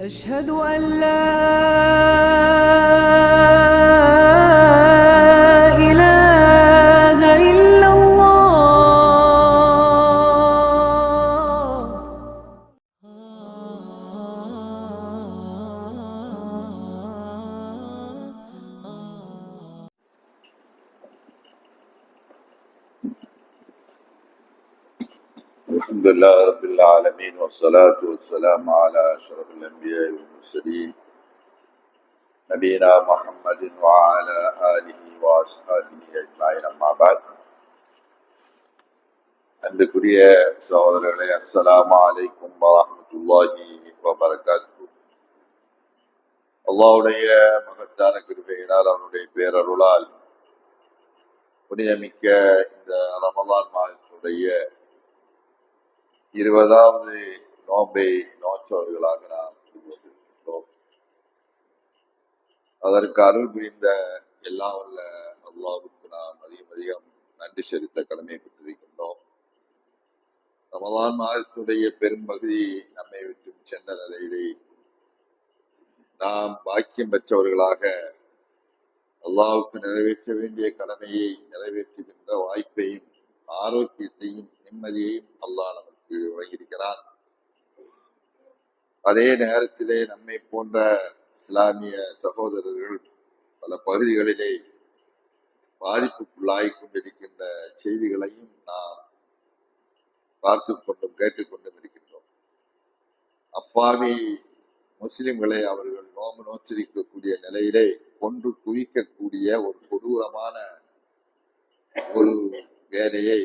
أشهد أن لا إله إلا الله. الحمد لله رب العالمين والصلاة والسلام على நபீனா முகமது வால அலிஹி வாஸ் அலிஹ் அம்மாபாத் அன்புக்குரிய சகோதரர்களே அஸ்லாம் அலைக்கும் வரமத்துல்லாஹி வபரகாத்து அல்லாவுடைய மகத்தான கிருபையினால் அவனுடைய பேரருளால் புனிதமிக்க இந்த ரமதான் மாதத்துடைய இருபதாவது நோம்பை நோற்றவர்களாக நாம் அதற்கு அருள் புரிந்த எல்லா வல்ல அல்லாஹ்வுக்கு நாம் அதிகம் அதிகம் நன்றி செலுத்த கடமைப்பட்டிருக்கின்றோம் ரமதான் மாதத்துடைய பெரும்பகுதி நம்மை விட்டு சென்ற நிலையிலே நாம் பாக்கியம் பெற்றவர்களாக அல்லாவுக்கு நிறைவேற்ற வேண்டிய கடமையை நிறைவேற்றுகின்ற வாய்ப்பையும் ஆரோக்கியத்தையும் நிம்மதியையும் அல்லாஹ் நமக்கு வழங்கியிருக்கிறான். அதே நேரத்திலே நம்மை போன்ற இஸ்லாமிய சகோதரர்கள் பல பகுதிகளிலே பாதிப்புக்குள்ளாய் கொண்டிருக்கின்ற செய்திகளையும் நாம் பார்த்து கொண்டும் கேட்டுக்கொண்டும் இருக்கின்றோம். அப்பாவி முஸ்லிம்களை அவர்கள் நோம்பு நோச்சரிக்கக்கூடிய நிலையிலே கொன்று குவிக்கக்கூடிய ஒரு கொடூரமான ஒரு வேலையை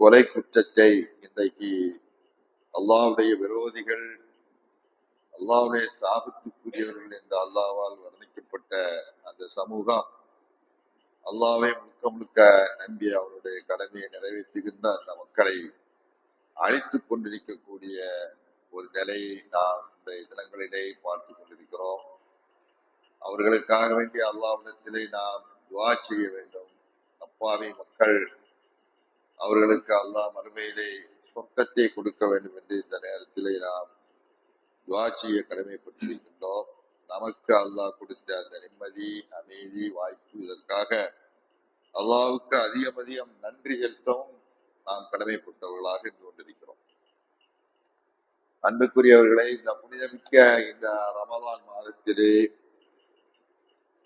கொலை குற்றத்தை இன்றைக்கு அல்லாவுடைய விரோதிகள் அல்லாவுடைய சாபத்துக்குரியவர்கள் என்று அல்லாவால் வர்ணிக்கப்பட்ட அந்த சமூகம் அல்லாவை முழுக்க முழுக்க நம்பி அவருடைய கடமையை நிறைவேற்றுகின்ற அந்த மக்களை அழித்துக் கொண்டிருக்கக்கூடிய ஒரு நிலையை நாம் இந்த தினங்களிலே பார்த்து கொண்டிருக்கிறோம். அவர்களுக்காக வேண்டிய அல்லாவிடத்திலே நாம் துவா செய்ய வேண்டும். அப்பாவி மக்கள் அவர்களுக்கு அல்லாஹ் மறுமையிலே சொர்க்கத்தை கொடுக்க வேண்டும் என்று இந்த நேரத்திலே நாம் துவா செய்ய கடமைப்பட்டிருக்கின்றோம் நமக்கு அல்லாஹ் கொடுத்த அந்த நிம்மதி அமைதி வாய்ப்பு இதற்காக அல்லாவுக்கு அதிகம் அதிகம் நன்றி செலுத்தவும் நாம் கடமைப்பட்டவர்களாக இருந்து கொண்டிருக்கிறோம். அன்புக்குரியவர்களை இந்த புனிதமிக்க இந்த ரமதான் மாதத்திலே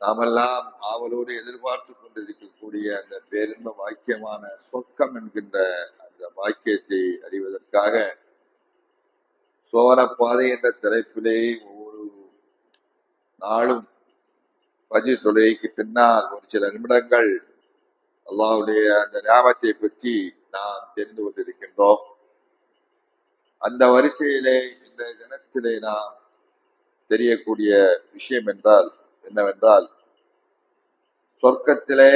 நாமெல்லாம் ஆவலோடு எதிர்பார்த்து கொண்டிருக்கக்கூடிய அந்த பேரின்ப வாக்கியமான சொர்க்கம் என்கின்ற அந்த வாக்கியத்தை அறிவதற்காக சோன பாதை என்ற தலைப்பிலே ஒவ்வொரு நாளும் பஜி தொழுகைக்கு பின்னால் ஒரு சில நிமிடங்கள் அல்லாவுடைய அந்த ஞாபகத்தை பற்றி நாம் தெரிந்து கொண்டிருக்கின்றோம். அந்த வரிசையிலே இந்த தினத்திலே நாம் தெரியக்கூடிய விஷயம் என்றால் என்னவென்றால் சொர்க்கத்திலே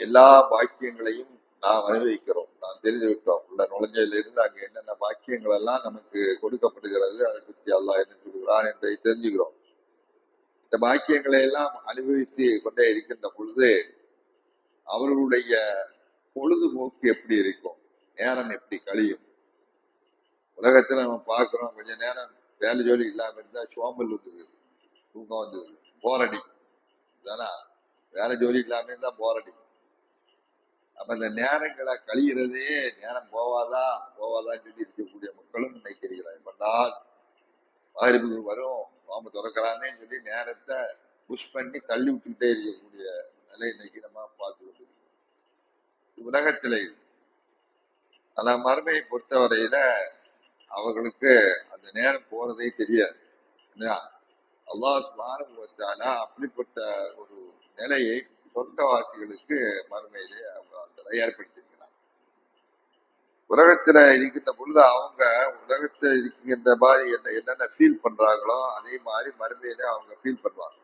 எல்லா பாக்கியங்களையும் நாம் அனுபவிக்கிறோம். நாம் தெரிந்து விட்டோம் உள்ள நுழைஞ்சதிலிருந்து அங்க என்னென்ன பாக்கியங்கள் எல்லாம் நமக்கு கொடுக்கப்படுகிறது அதை பற்றி அல்லாஹ் என்ன சொல்கிறான் என்பதை தெரிஞ்சுக்கிறோம். இந்த பாக்கியங்களை எல்லாம் அனுபவித்து கொண்டே இருக்கின்ற பொழுது அவர்களுடைய பொழுதுபோக்கு எப்படி இருக்கும்? நேரம் எப்படி கழியும்? உலகத்துல நம்ம பார்க்கிறோம் கொஞ்ச நேரம் வேலை ஜோலி இல்லாம இருந்தா சோம்பல் வந்துருது தூக்கம் வந்துருது போரடி. தானா வேலை ஜோலி இல்லாம இருந்தா போரடி. அப்ப இந்த நேரங்களை கழிகிறதே நேரம் போவாதா? போவாதான்னு சொல்லி இருக்கக்கூடிய மக்களும் இன்னைக்கு இருக்கிறாங்க. பண்ணால் மகரிப்புக்கு வரும். பாம்பு திறக்கலாமேன்னு சொல்லி நேரத்தை புஷ் பண்ணி தள்ளி விட்டுக்கிட்டே இருக்கக்கூடிய நிலை இன்னைக்கு நம்ம பார்த்து கொண்டிருக்கோம் இது உலகத்திலே இது. ஆனா மறுமையை பொறுத்தவரையில அவர்களுக்கு அந்த நேரம் போறதே தெரியாது. இல்லையா? அல்லாஹ் சுப்ஹானஹு அப்படிப்பட்ட ஒரு நிலையை சொர்க்கவாசிகளுக்கு மறுமையிலே அவங்க ஏற்படுத்தியிருக்கிறார் உலகத்துல இருக்கின்ற பொழுது அவங்க உலகத்துல இருக்கின்ற மாதிரி என்ன என்னென்ன ஃபீல் பண்றாங்களோ அதே மாதிரி மறுமையில அவங்க ஃபீல் பண்ணுவாங்க.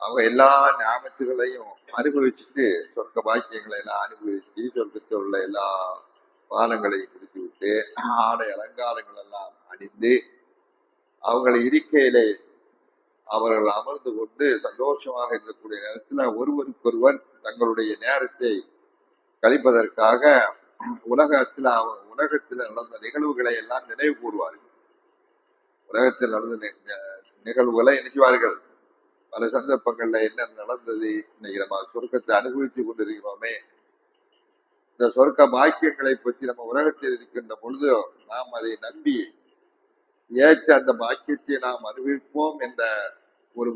அவங்க எல்லா ஞாபகத்துகளையும் அனுபவிச்சுட்டு சொர்க்க பாக்கியங்களை எல்லாம் அனுபவிச்சு சொர்க்கத்தில் உள்ள எல்லா பானங்களையும் குடித்து விட்டு ஆடை அலங்காரங்கள் எல்லாம் அணிந்து அவங்களை இருக்கையிலே அவர்கள் அமர்ந்து கொண்டு சந்தோஷமாக இருக்கக்கூடிய நேரத்தில் ஒருவருக்கொருவர் தங்களுடைய நேரத்தை கழிப்பதற்காக உலகத்தில் உலகத்தில் உலகத்துல நடந்த நிகழ்வுகளை எல்லாம் நினைவு கூறுவார்கள். உலகத்தில் நடந்த நி- நிகழ்வுகளை நினைச்சுவார்கள். பல சந்தர்ப்பங்கள்ல என்ன நடந்தது இன்னைக்கு நம்ம சொர்க்கத்தை அனுபவித்துக் கொண்டிருக்கிறோமே. இந்த சொர்க்க பாக்கியங்களை பற்றி நம்ம உலகத்தில் இருக்கின்ற பொழுது நாம் அதை நம்பி ஏற்ற அந்த பாக்கியத்தை நாம் அனுபவிப்போம் என்ற ஒரு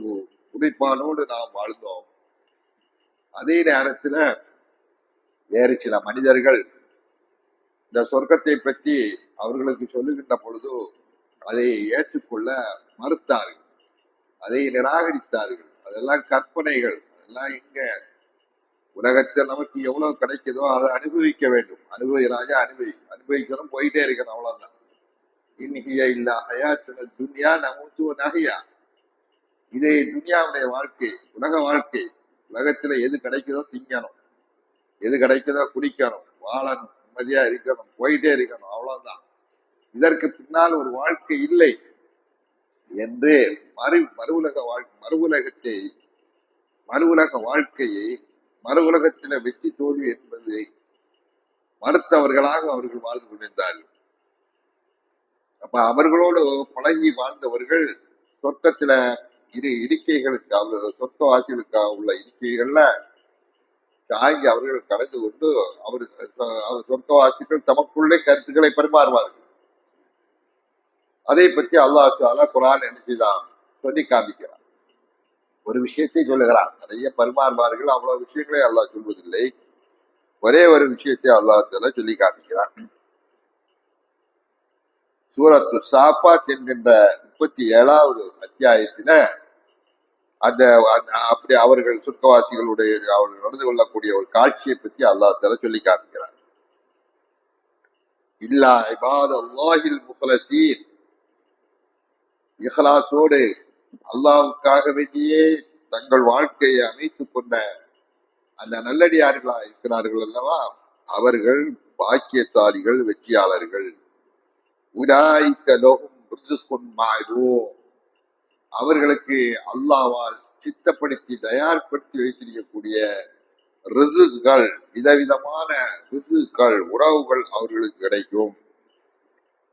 குறிப்பானோடு நாம் வாழ்ந்தோம். அதே நேரத்துல வேறு சில மனிதர்கள் இந்த சொர்க்கத்தை பற்றி அவர்களுக்கு சொல்லுகின்ற பொழுது அதை ஏற்றுக்கொள்ள மறுத்தார்கள். அதை நிராகரித்தார்கள். அதெல்லாம் கற்பனைகள். அதெல்லாம் எங்க? உலகத்தில் நமக்கு எவ்வளவு கிடைக்குதோ அதை அனுபவிக்க வேண்டும். அனுபவிராஜா அனுபவி. அனுபவிக்கணும் போயிட்டே இருக்கணும் அவ்வளவுதான். இன்னிய இல்ல ஹயாத்துல துன்யா நமத்து நகையா இதே துன்யாவுடைய வாழ்க்கை உலக வாழ்க்கை உலகத்துல எது கிடைக்குதோ திங்கணும். எது கிடைக்குதோ குடிக்கணும். வாழணும் நிம்மதியா இருக்கணும் போயிட்டே இருக்கணும் அவ்வளவுதான். இதற்கு பின்னால் ஒரு வாழ்க்கை இல்லை என்று மறு மறுவுலக வாழ் மறு உலகத்தை வாழ்க்கையை மறு உலகத்தில வெற்றி தோல்வி என்பதை மறுத்தவர்களாக அவர்கள் வாழ்ந்து கொண்டிருந்தார்கள். அப்ப அவர்களோடு பழகி வாழ்ந்தவர்கள் சொர்க்கத்துல இரு இருக்கைகளுக்கு சொர்க்க சொர்க்கவாசிகளுக்காக உள்ள இருக்கைகள்ல சாங்கி அவர்கள் கலந்து கொண்டு அவர் அவர் சொர்க்கவாசிகள் தமக்குள்ளே கருத்துக்களை பரிமாறுவார்கள். அதை பற்றி அல்லாஹ் தாலா குரான் என்ன செய்தான்? சொல்லி காமிக்கிறான் ஒரு விஷயத்தை சொல்லுகிறான். நிறைய பரிமாறுவார்கள். அவ்வளவு விஷயங்களை அல்லாஹ் சொல்வதில்லை. ஒரே ஒரு விஷயத்தை அல்லாஹ் தாலா சொல்லி காமிக்கிறான் சூரத்து சாஃபாத் என்கின்ற முப்பத்தி ஏழாவது அத்தியாயத்தில அந்த அப்படி அவர்கள் சுர்க்கவாசிகளுடைய அவர்கள் நடந்து கொள்ளக்கூடிய ஒரு காட்சியை பற்றி அல்லாஹ் தாலா சொல்லி காமிக்கிறார் இல்லா இபாத் அல்லாஹில் முஹலசீன். இஹலாசோடு அல்லாவுக்காக வேண்டியே தங்கள் வாழ்க்கையை அமைத்துக் கொண்ட அந்த நல்லடியார்களா இருக்கிறார்கள் அல்லவா? அவர்கள் பாக்கியசாலிகள் வெற்றியாளர்கள். உலாய்க்க லோகம் அவர்களுக்கு அல்லாவால் சித்தப்படுத்தி தயார்படுத்தி வைத்திருக்கக்கூடிய ரிசுகள் விதவிதமான ரிசுகள் உறவுகள் அவர்களுக்கு கிடைக்கும்.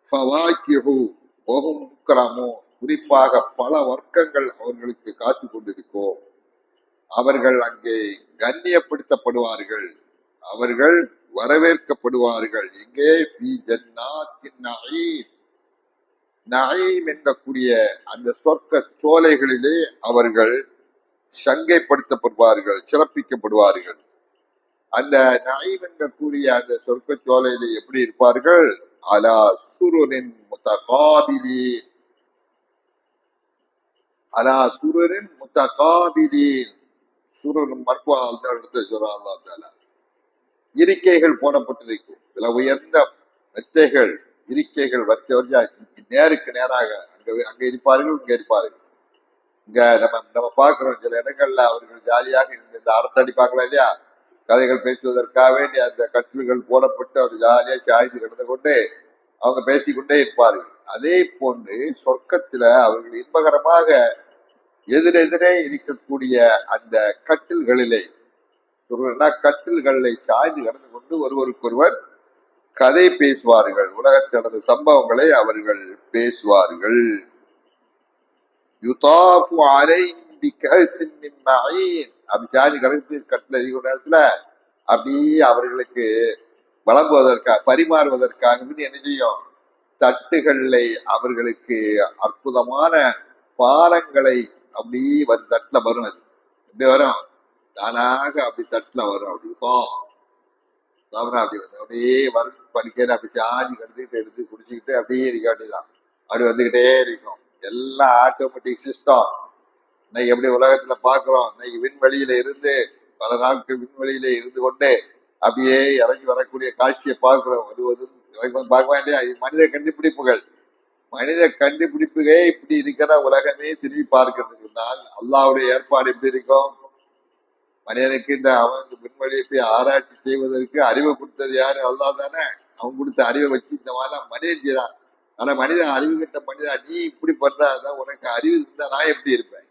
ஃபவாக்கிஹு குறிப்பாக பல வர்க்கங்கள் அவர்களுக்கு காத்து கொண்டிருக்கும். அவர்கள் அங்கே கண்ணியப்படுத்தப்படுவார்கள். அவர்கள் வரவேற்கப்படுவார்கள். எங்கே? ஃபீ என்கக்கூடிய அந்த சொர்க்க சோலைகளிலே அவர்கள் சங்கைப்படுத்தப்படுவார்கள் சிறப்பிக்கப்படுவார்கள். அந்த நஈம் என்கக்கூடிய அந்த சொர்க்க சோலையிலே எப்படி இருப்பார்கள்? அலா சுருனின் முத்தகாபிலீன் அலா சுருனின் முத்தகாபிலீன் சுருன் மர்பா இடத்துல சொல்றான் அல்லா தாலா இருக்கைகள் போடப்பட்டிருக்கும். சில உயர்ந்த மெத்தைகள் இருக்கைகள் வரிசை வரிசையா நேருக்கு நேராக அங்க அங்க இருப்பார்கள் இங்க இருப்பார்கள். இங்க நம்ம நம்ம பார்க்கிறோம் சில இடங்கள்ல அவர்கள் ஜாலியாக இருந்து இந்த அரட்டை அடிப்பாங்களா இல்லையா? கதைகள் பேசுவதற்காக வேண்டி அந்த கட்டில்கள் போடப்பட்டு அவர் ஜாலியா சாய்ந்து கிடந்து கொண்டு அவங்க பேசிக்கொண்டே இருப்பார்கள். அதே போன்று சொர்க்கத்துல அவர்கள் இன்பகரமாக எதிரெதிரே இருக்கக்கூடிய அந்த கட்டில்களிலே சொல்றேன்னா கட்டில்களை சாய்ந்து கடந்து கொண்டு ஒருவருக்கொருவர் கதை பேசுவார்கள். உலகத்தில் நடந்த சம்பவங்களை அவர்கள் பேசுவார்கள். யுதாஃபு அலைஹிம் பிகஸின் அப்படி சாய்ந்து கடந்து கட்டில் அதிக நேரத்துல அப்படியே அவர்களுக்கு வழங்குவதற்காக பரிமாறுவதற்காக என்ன செய்யும்? தட்டுகளை அவர்களுக்கு அற்புதமான பாலங்களை அப்படியே வரும் தட்டுல வரும் அது எப்படி வரும்? தானாக அப்படி தட்டுல வரும் அப்படி போ தவறா அப்படி வந்து அப்படியே வரும் படிக்கிற அப்படி சாஞ்சி கடுத்துக்கிட்டு எடுத்து குடிச்சுக்கிட்டு அப்படியே இருக்க வேண்டியதுதான். அப்படி வந்துகிட்டே இருக்கும். எல்லாம் ஆட்டோமேட்டிக் சிஸ்டம் இன்னைக்கு எப்படி உலகத்துல பாக்குறோம் இன்னைக்கு விண்வெளியில இருந்து பல நாட்கள் விண்வெளியில இருந்து கொண்டு அப்படியே இறங்கி வரக்கூடிய காட்சியை பார்க்கிறோம். வருவதும் இறங்கி வந்து பார்க்க வேண்டிய இது மனித கண்டுபிடிப்புகள். மனித கண்டுபிடிப்புகளே இப்படி இருக்கிற உலகமே திரும்பி பார்க்கிறதுக்குனால் அல்லாவுடைய ஏற்பாடு எப்படி இருக்கும்? மனிதனுக்கு இந்த அவனுக்கு இந்த விண்வெளியை போய் ஆராய்ச்சி செய்வதற்கு அறிவை கொடுத்தது யாரு? அல்லா தானே அவன் கொடுத்த அறிவை வச்சு இந்த மாதிரிலாம் மனிதன் செய்யறான் ஆனா மனிதன் அறிவு கட்ட மனிதன் நீ இப்படி பண்றாதான் உனக்கு அறிவு இருந்தா நான் எப்படி இருப்பேன்?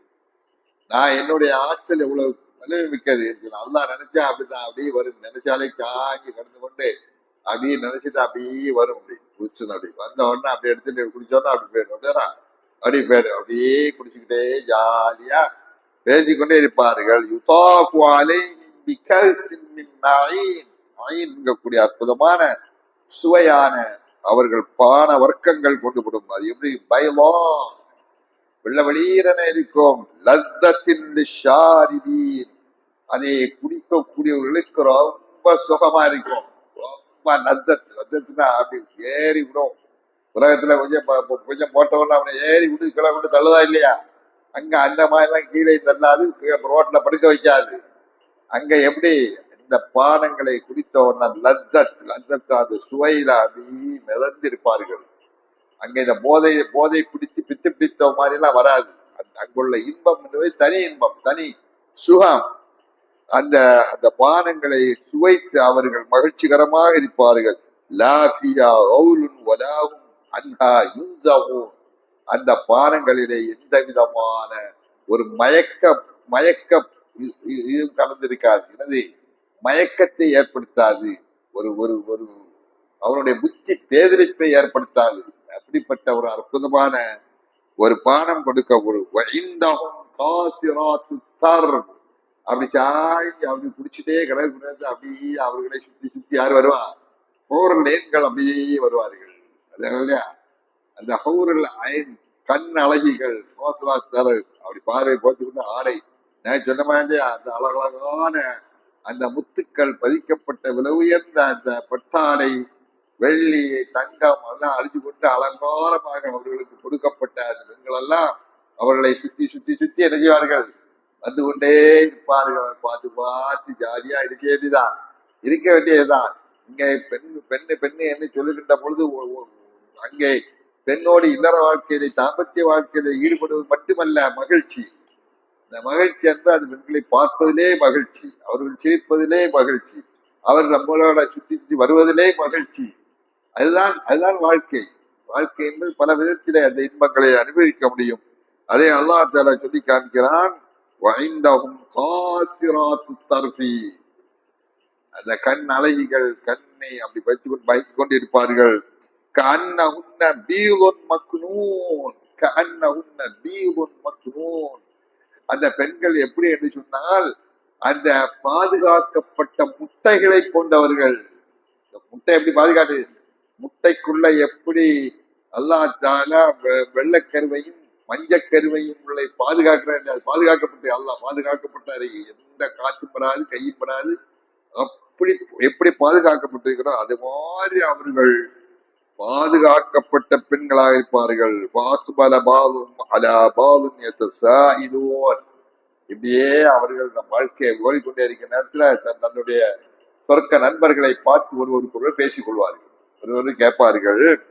நான் என்னுடைய ஆற்றல் எவ்வளவு வலிமை மிக்கது அல்லா நினைச்சா அப்படிதான் அப்படியே வரும். நினைச்சாலே காஞ்சி கடந்து கொண்டு அப்படியே நினைச்சிட்டு அப்படியே வரும். அப்படி குடிச்சு அப்படி வந்த உடனே அப்படி எடுத்துட்டு குடிச்சோன்னா அப்படி போயிடும். அப்படியே போயிடும். அப்படியே குடிச்சுக்கிட்டே ஜாலியா பேசிக்கொண்டே இருப்பார்கள். யுதாஃபு அற்புதமான சுவையான அவர்கள் பான வர்க்கங்கள் கொண்டு விடும் அது எப்படி? பயமோ வெள்ள வெளியிறன இருக்கும். லத்தத்தின் அதை குடிக்கக்கூடியவர்களுக்கு ரொம்ப சுகமா இருக்கும். ரொம்ப லத்தத்து லத்தத்துனா அப்படி ஏறி விடும் உலகத்துல கொஞ்சம் கொஞ்சம் போட்டவன அவனை ஏறி விடு கிளம்பிட்டு தள்ளுதா இல்லையா? அங்க அந்த மாதிரிலாம் கீழே தள்ளாது ரோட்டில் படுக்க வைக்காது. அங்க எப்படி இந்த பானங்களை குடித்த உடனே லத்தத் லத்தத் அது சுவையில் அப்படி மிதந்திருப்பார்கள். அங்க இந்த போதை போதை பிடித்து பித்து பிடித்த மாதிரி எல்லாம் வராது அங்குள்ள இன்பம் என்பது தனி இன்பம் தனி சுகம். அந்த அந்த பானங்களை சுவைத்து அவர்கள் மகிழ்ச்சிகரமாக இருப்பார்கள். லாஃபியா கவுலுன் வலாவும் அன்ஹா யுன்சவும் அந்த பானங்களிலே எந்த விதமான ஒரு மயக்க மயக்க இதுவும் கலந்திருக்காது. எனவே மயக்கத்தை ஏற்படுத்தாது. ஒரு ஒரு ஒரு அவருடைய புத்தி பேதரிப்பை ஏற்படுத்தாது. அப்படிப்பட்ட ஒரு அற்புதமான ஒரு பானம் கொடுக்க ஒரு வைந்தகம் காசிராத்து தர் அப்படி சாய்ந்து அப்படி குடிச்சிட்டே கடற்கரை அப்படியே அவர்களை சுத்தி சுத்தி யார் வருவா? போர் நேன்கள் அப்படியே வருவார்கள். அது இல்லையா? அந்த ஹௌரல் அயன் கண் அழகிகள் கோசலா தர. அப்படி பார்வை போத்துக்கிட்டு ஆடை. நான் சொன்ன மாதிரி அந்த அழகழகான அந்த முத்துக்கள் பதிக்கப்பட்ட விலை உயர்ந்த அந்த பட்டாடை வெள்ளி தங்கம் எல்லாம் அழிஞ்சு கொண்டு அலங்காரமாக அவர்களுக்கு கொடுக்கப்பட்ட அந்த பெண்கள் எல்லாம் அவர்களை சுத்தி சுத்தி சுத்தி இணைஞ்சுவார்கள் வந்து கொண்டே இருப்பார்கள். பார்த்து பார்த்து ஜாலியா இருக்க வேண்டியதான் இருக்க வேண்டியதுதான். இங்கே பெண் பெண்ணு பெண்ணு என்று சொல்லுகின்ற பொழுது அங்கே பெண்ணோடு இல்லற வாழ்க்கையிலே தாம்பத்திய வாழ்க்கையில ஈடுபடுவது மட்டுமல்ல மகிழ்ச்சி. அந்த மகிழ்ச்சி என்று அந்த பெண்களை பார்ப்பதிலே மகிழ்ச்சி அவர்கள் சிரிப்பதிலே மகிழ்ச்சி அவர் நம்மளோட சுற்றி சுற்றி வருவதிலே மகிழ்ச்சி. அதுதான் அதுதான் வாழ்க்கை. வாழ்க்கை என்பது பல விதத்திலே அந்த இன்பங்களை அனுபவிக்க முடியும். அதே அல்லாஹ் தாலா சொல்லி காமிக்கிறான் வைந்தகும் காசிராத்து தர்ஃபி. அந்த கண் அழகிகள் கண்ணை அப்படி வைத்து கொண்டு கொண்டிருப்பார்கள். கொண்டிருப்பார்கள் கண்ணகுன்ன பீலுன் மக்னூன் கண்ணகுன்ன பீலுன் மக்னூன் அந்த பெண்கள் எப்படி என்று சொன்னால் அந்த பாதுகாக்கப்பட்ட முட்டைகளை கொண்டவர்கள். இந்த முட்டை எப்படி பாதுகாத்து முட்டைக்குள்ள எப்படி அல்லாஹ் தாலா வெ- மஞ்சக்கருவையும் உள்ள பாதுகாக்கிறார் அது பாதுகாக்கப்பட்டு அல்லாஹ் பாதுகாக்கப்பட்டாரு. எந்த காற்றும் படாது கையும் படாது. அப்படி எப்படி பாதுகாக்கப்பட்டிருக்கிறோ அது மாதிரி அவர்கள் பாதுகாக்கப்பட்ட பெண்களாக இருப்பார்கள். வாசுபல பாலும் அலா பாலும் இப்படியே அவர்கள் நம் வாழ்க்கையை ஓடிக்கொண்டே இருக்கிற நேரத்துல தன் தன்னுடைய சொர்க்க நண்பர்களை பார்த்து ஒருவருக்கொருவர் பேசிக் கொள்வார்கள். ஒருவர் கேட்பார்கள்.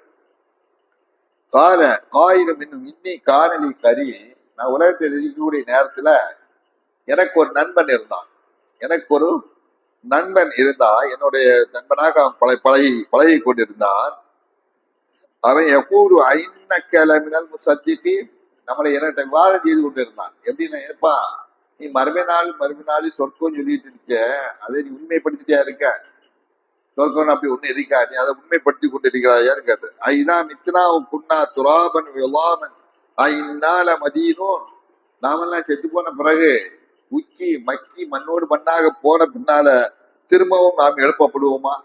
கால காயிலும் இன்னும் இன்னி காணலி கரி நான் உலகத்தில் இருக்கக்கூடிய நேரத்துல எனக்கு ஒரு நண்பன் இருந்தான். எனக்கு ஒரு நண்பன் இருந்தான். என்னுடைய நண்பனாக அவன் பழ பழகி பழகி கொண்டிருந்தான். அவன் எகூடு ஐந்த கிளம்பினால் முசத்திக்கு நம்மளை என்ன விவாதம் செய்து கொண்டிருந்தான். எப்படின்னா ஏப்பா நீ மறுமை நாள் மறுமை நாள் சொர்க்கம் சொல்லிட்டு இருக்க. அதை நீ உண்மைப்படுத்திட்டே இருக்க. சொர்க்கம் அப்படி ஒண்ணு இருக்கா? நீ அதை உண்மைப்படுத்தி கொண்டு இருக்கிறாயான்னு கேட்டு ஐதா மித்னா குன்னா துராபன் விலாமன். ஐநால மதீனோன். நாமெல்லாம் செத்து போன பிறகு உக்கி மக்கி மண்ணோடு மண்ணாக போன பின்னால திரும்பவும் நாம் எழுப்பப்படுவோமா?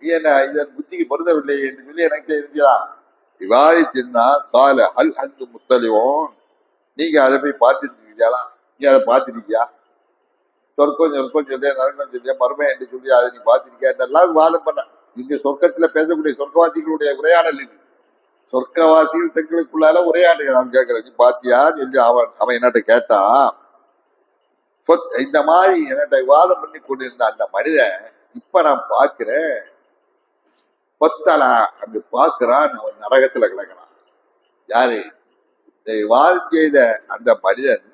ஏன்னா இதன் புத்திக்கு பொருந்தவில்லை என்று சொல்லி எனக்கு தெரிஞ்சதா? விவாதித்திருந்தா கால அல் அந்து முத்தலிவோம் நீங்க அதை போய் பார்த்துருக்கீங்களா நீ அதை பார்த்துருக்கியா? சொர்க்கம் சொர்க்கம் சொல்லியா நரகம் சொல்லியா மர்மம் என்று சொல்லி அதை நீ பார்த்திருக்கியா? விவாதம் பண்ண. இங்க சொர்க்கத்துல பேசக்கூடிய சொர்க்கவாசிகளுடைய உரையாடல் இது. சொர்க்கவாசிகள் தங்களுக்குள்ளால உரையாடுகள் நான் கேட்கிறேன் நீ பாத்தியா சொல்லி அவன் அவன் என்னட்ட கேட்டான் சொத்- இந்த மாதிரி என்னட்ட விவாதம் பண்ணி கொண்டிருந்த அந்த மனிதன் இப்ப நான் பாக்குறேன் பத்தலா அங்கு பார்க்கிறான் அவன் நரகத்துல கிடக்கிறான். யாரு? இதை விவாதம் செய்த அந்த மனிதன்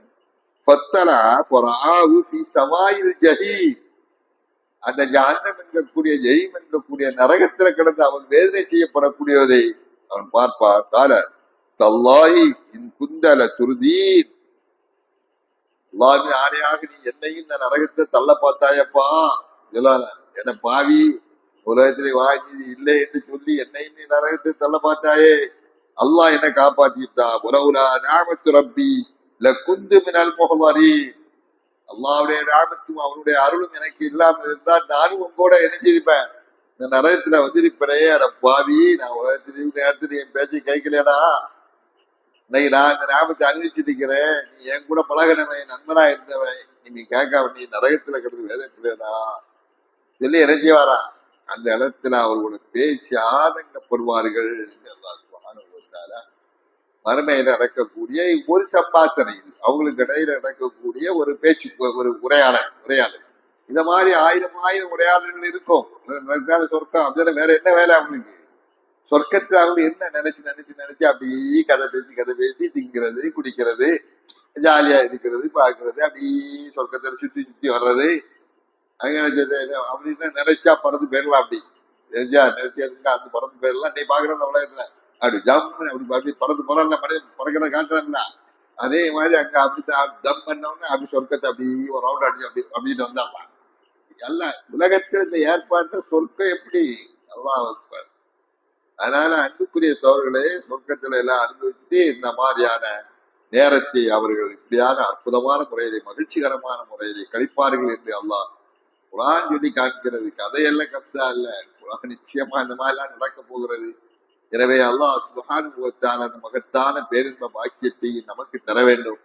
பொத்தலா பொறாவு சவாயில் ஜஹி அந்த ஜான்னம் என்கக்கூடிய ஜெயம் என்கக்கூடிய நரகத்துல கிடந்து அவன் வேதனை செய்யப்படக்கூடியதை அவன் பார்ப்பான். கால தல்லாஹி இன் குந்தல துருதீன். எல்லாமே ஆணையாக நீ என்னையும் இந்த நரகத்தை தள்ள பார்த்தாயப்பா. சொல்லாத என்ன பாவி? உலகத்திலே வாங்கி இல்லை என்று சொல்லி என்னையும் நீ நரகத்தை தள்ள பார்த்தாயே அல்லாஹ் என்ன காப்பாத்திட்டா உலவுலா நாமத்து ரப்பி லகுந்து மினல் முகவாரி அல்லாவுடைய நாமத்தும் அவனுடைய அருளும் எனக்கு இல்லாமல் இருந்தால் நானும் உங்கூட இணைஞ்சிருப்பேன். இந்த நரகத்துல வந்திருப்பனே அட பாவி நான் உலகத்திலேயும் நேரத்தில் என் பேச்சை கேட்கலடா இன்னைக்கு நான் இந்த ஞாபகத்தை அணிவிச்சிட்டு இருக்கிறேன் நீ என் கூட பழகினவன் நண்பனா இருந்தவன். நீ கேட்காம நீ நரகத்துல கிடந்து வேதப்படா சொல்லி இணைஞ்சி வரான் அந்த இடத்துல அவர்களோட பேச்சு ஆதங்கப்படுவார்கள் என்று நடக்கக்கூடிய ஒரு சம்பாசனை இது அவங்களுக்கு இடையில நடக்கக்கூடிய ஒரு பேச்சு ஒரு உரையாடல் உரையாடல். இந்த மாதிரி ஆயிரம் ஆயிரம் உரையாடல்கள் இருக்கும். சொர்க்கம். அதுல வேற என்ன வேலை அவங்களுக்கு? சொர்க்கத்துல அவங்க என்ன நினைச்சு நினைச்சு நினைச்சு அப்படியே கதை பேசி கதை பேசி திங்கிறது குடிக்கிறது ஜாலியா இருக்கிறது பாக்குறது அப்படியே சொர்க்கத்தை சுத்தி சுத்தி வர்றது அப்படின்னு நினைச்சா பறந்து போயிடலாம் அப்படி. நினைச்சா நினைச்சதுங்க அந்த பறந்து போயிடலாம்? நீ பாக்குற உலகத்துல. அப்படி ஜம்முன்னு அப்படி அப்படி பறந்து போறல மனிதன். பறக்கிறத காட்டுறான்ல. அதே மாதிரி அங்க அப்படி தம் பண்ணவொடனே அப்படி சொர்க்கத்தை அப்படி ஒரு ரவுண்ட் அடிச்சு அப்படி அப்படின்னு வந்தாங்க எல்லாம் உலகத்துல இந்த ஏற்பாட்டை சொர்க்கம் எப்படி? நல்லா வைப்பார் அதனால அன்புக்குரிய சோழர்களே சொர்க்கத்துல எல்லாம் அனுபவித்து இந்த மாதிரியான நேரத்தை அவர்கள் இப்படியான அற்புதமான முறையிலே மகிழ்ச்சிகரமான முறையிலே கழிப்பார்கள் என்று அல்லாஹ் குரான் சொல்லி காண்கிறது கதையெல்லாம் கப்சா இல்ல குரான் நிச்சயமா இந்த மாதிரிலாம் நடக்க போகிறது. எனவே அல்லாஹ் சுபஹான் அந்த மகத்தான பேரின்ப பாக்கியத்தை நமக்கு தர வேண்டும்.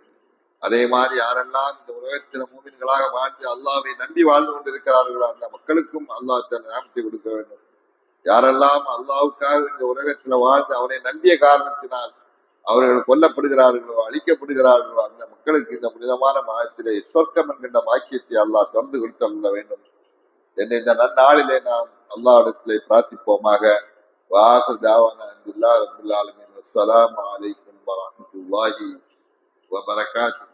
அதே மாதிரி யாரெல்லாம் இந்த உலகத்தில மூமின்களாக வாழ்ந்து அல்லாவை நம்பி வாழ்ந்து கொண்டிருக்கிறார்களோ அந்த மக்களுக்கும் அல்லாஹ் தன் நாமத்தை கொடுக்க வேண்டும். யாரெல்லாம் அல்லாவுக்காக இந்த உலகத்துல வாழ்ந்து அவனை நம்பிய காரணத்தினால் அவர்கள் கொல்லப்படுகிறார்களோ அழிக்கப்படுகிறார்களோ அந்த மக்களுக்கு இந்த புனிதமான மாதத்திலே சொர்க்கம் என்கின்ற வாக்கியத்தை அல்லாஹ் திறந்து கொடுத்து அருள வேண்டும். என்னை இந்த நன்னாளிலே நாம் அல்லா இடத்திலே பிரார்த்திப்போமாக. வாச தாவான அன்புல்லா ரபுல்லாலமின் அஸ்லாம் அலைக்கும் வரமத்துல்லாஹி வபரகாத்து